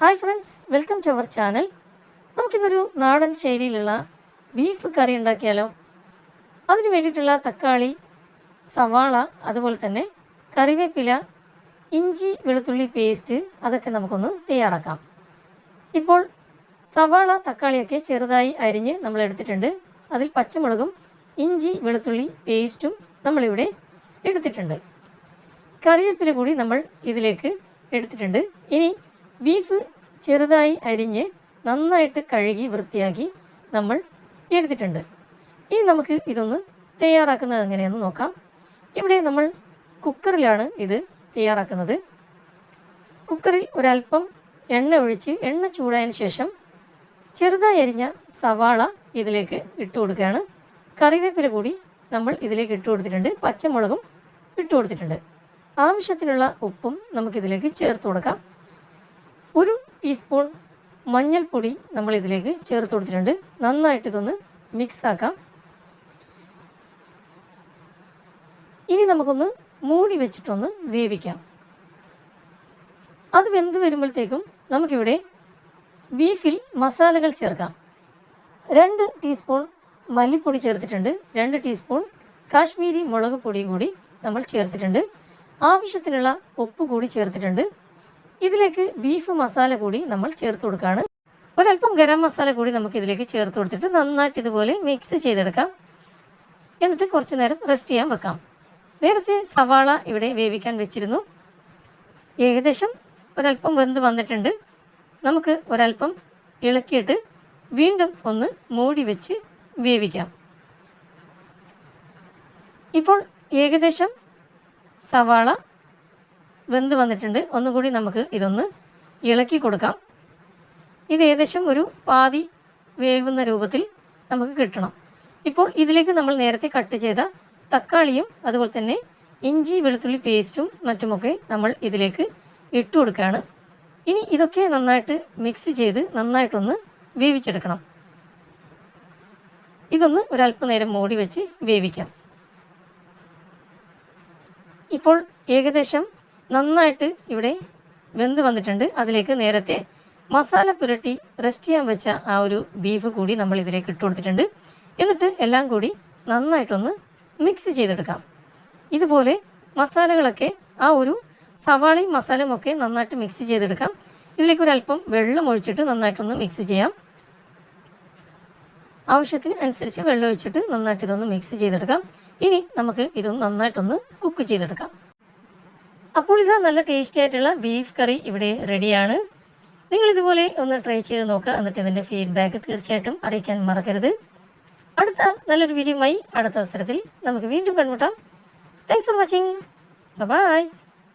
Hi friends welcome to our channel. നമുക്കിന്നൊരു നാടൻ ശൈലിയിലുള്ള ബീഫ് കറി ഉണ്ടാക്കിയാലോ? അതിന് വേണ്ടിയിട്ടുള്ള തക്കാളി സവാള അതുപോലെ തന്നെ കറിവേപ്പില ഇഞ്ചി വെളുത്തുള്ളി പേസ്റ്റ് അതൊക്കെ നമുക്കൊന്ന് തയ്യാറാക്കാം. ഇപ്പോൾ സവാള തക്കാളിയൊക്കെ ചെറുതായി അരിഞ്ഞ് നമ്മൾ എടുത്തിട്ടുണ്ട്. അതിൽ പച്ചമുളകും ഇഞ്ചി വെളുത്തുള്ളി പേസ്റ്റും നമ്മളിവിടെ എടുത്തിട്ടുണ്ട്. കറിവേപ്പില കൂടി നമ്മൾ ഇതിലേക്ക് എടുത്തിട്ടുണ്ട്. ഇനി ബീഫ് ചെറുതായി അരിഞ്ഞ് നന്നായിട്ട് കഴുകി വൃത്തിയാക്കി നമ്മൾ എടുത്തിട്ടുണ്ട്. ഇനി നമുക്ക് ഇതൊന്ന് തയ്യാറാക്കുന്നത് എങ്ങനെയെന്ന് നോക്കാം. ഇവിടെ നമ്മൾ കുക്കറിലാണ് ഇത് തയ്യാറാക്കുന്നത്. കുക്കറിൽ ഒരല്പം എണ്ണ ഒഴിച്ച് എണ്ണ ചൂടായതിനു ശേഷം ചെറുതായി അരിഞ്ഞ സവാള ഇതിലേക്ക് ഇട്ട് കൊടുക്കുകയാണ്. കറിവേപ്പില കൂടി നമ്മൾ ഇതിലേക്ക് ഇട്ട് കൊടുത്തിട്ടുണ്ട്. പച്ചമുളകും ഇട്ട് കൊടുത്തിട്ടുണ്ട്. ആവശ്യത്തിനുള്ള ഉപ്പും നമുക്കിതിലേക്ക് ചേർത്ത് കൊടുക്കാം. ഒരു ടീസ്പൂൺ മഞ്ഞൾപ്പൊടി നമ്മൾ ഇതിലേക്ക് ചേർത്ത് കൊടുത്തിട്ടുണ്ട്. നന്നായിട്ട് ഇതൊന്ന് മിക്സ് ആക്കാം. ഇനി നമുക്കൊന്ന് മൂടി വെച്ചിട്ടൊന്ന് വേവിക്കാം. അത് വെന്ത് വരുമ്പോഴത്തേക്കും നമുക്കിവിടെ ബീഫിൽ മസാലകൾ ചേർക്കാം. രണ്ട് ടീസ്പൂൺ മല്ലിപ്പൊടി ചേർത്തിട്ടുണ്ട്. രണ്ട് ടീസ്പൂൺ കാശ്മീരി മുളക് പൊടിയും കൂടി നമ്മൾ ചേർത്തിട്ടുണ്ട്. ആവശ്യത്തിനുള്ള ഉപ്പ് കൂടി ചേർത്തിട്ടുണ്ട്. ഇതിലേക്ക് ബീഫ് മസാല കൂടി നമ്മൾ ചേർത്ത് കൊടുക്കുകയാണ് ഒരല്പം ഗരം മസാല കൂടി നമുക്ക് ഇതിലേക്ക് ചേർത്ത് കൊടുത്തിട്ട് നന്നായിട്ട് ഇതുപോലെ മിക്സ് ചെയ്തെടുക്കാം. എന്നിട്ട് കുറച്ച് നേരം റെസ്റ്റ് ചെയ്യാൻ വെക്കാം. നേരത്തെ സവാള ഇവിടെ വേവിക്കാൻ വെച്ചിരുന്നു. ഏകദേശം ഒരല്പം വെന്ത് വന്നിട്ടുണ്ട്. നമുക്ക് ഒരല്പം ഇളക്കിയിട്ട് വീണ്ടും ഒന്ന് മൂടി വെച്ച് വേവിക്കാം. ഇപ്പോൾ ഏകദേശം സവാള വെന്ത് വന്നിട്ടുണ്ട്. ഒന്നുകൂടി നമുക്ക് ഇതൊന്ന് ഇളക്കി കൊടുക്കാം. ഇത് ഏകദേശം ഒരു പാതി വേവുന്ന രൂപത്തിൽ നമുക്ക് കിട്ടണം. ഇപ്പോൾ ഇതിലേക്ക് നമ്മൾ നേരത്തെ കട്ട് ചെയ്ത തക്കാളിയും അതുപോലെ തന്നെ ഇഞ്ചി വെളുത്തുള്ളി പേസ്റ്റും മറ്റുമൊക്കെ നമ്മൾ ഇതിലേക്ക് ഇട്ടു കൊടുക്കുകയാണ്. ഇനി ഇതൊക്കെ നന്നായിട്ട് മിക്സ് ചെയ്ത് നന്നായിട്ടൊന്ന് വേവിച്ചെടുക്കണം. ഇതൊന്ന് ഒരല്പനേരം മൂടി വെച്ച് വേവിക്കാം. ഇപ്പോൾ ഏകദേശം നന്നായിട്ട് ഇവിടെ വെന്ത് വന്നിട്ടുണ്ട്. അതിലേക്ക് നേരത്തെ മസാല പുരട്ടി റെസ്റ്റ് ചെയ്യാൻ വെച്ച ആ ഒരു ബീഫ് കൂടി നമ്മൾ ഇതിലേക്ക് ഇട്ട് കൊടുത്തിട്ടുണ്ട്. എന്നിട്ട് എല്ലാം കൂടി നന്നായിട്ടൊന്ന് മിക്സ് ചെയ്തെടുക്കാം. ഇതുപോലെ മസാലകളൊക്കെ ആ ഒരു സവാളയും മസാലയും ഒക്കെ നന്നായിട്ട് മിക്സ് ചെയ്തെടുക്കാം. ഇതിലേക്ക് ഒരല്പം വെള്ളം ഒഴിച്ചിട്ട് നന്നായിട്ടൊന്ന് മിക്സ് ചെയ്യാം. ആവശ്യത്തിന് അനുസരിച്ച് വെള്ളം ഒഴിച്ചിട്ട് നന്നായിട്ട് ഇതൊന്ന് മിക്സ് ചെയ്തെടുക്കാം. ഇനി നമുക്ക് ഇതൊന്ന് നന്നായിട്ടൊന്ന് കുക്ക് ചെയ്തെടുക്കാം. അപ്പോൾ ഇത് നല്ല ടേസ്റ്റി ആയിട്ടുള്ള ബീഫ് കറി ഇവിടെ റെഡിയാണ് നിങ്ങൾ ഇതുപോലെ ഒന്ന് ട്രൈ ചെയ്ത് നോക്കുക എന്നിട്ട് ഇതിന്റെ ഫീഡ്ബാക്ക് തീർച്ചയായിട്ടും അറിയിക്കാൻ മറക്കരുത്. അടുത്ത നല്ലൊരു വീഡിയോയുമായി അടുത്ത അവസരത്തിൽ നമുക്ക് വീണ്ടും കണ്ടുമുട്ടാം. Thanks for watching bye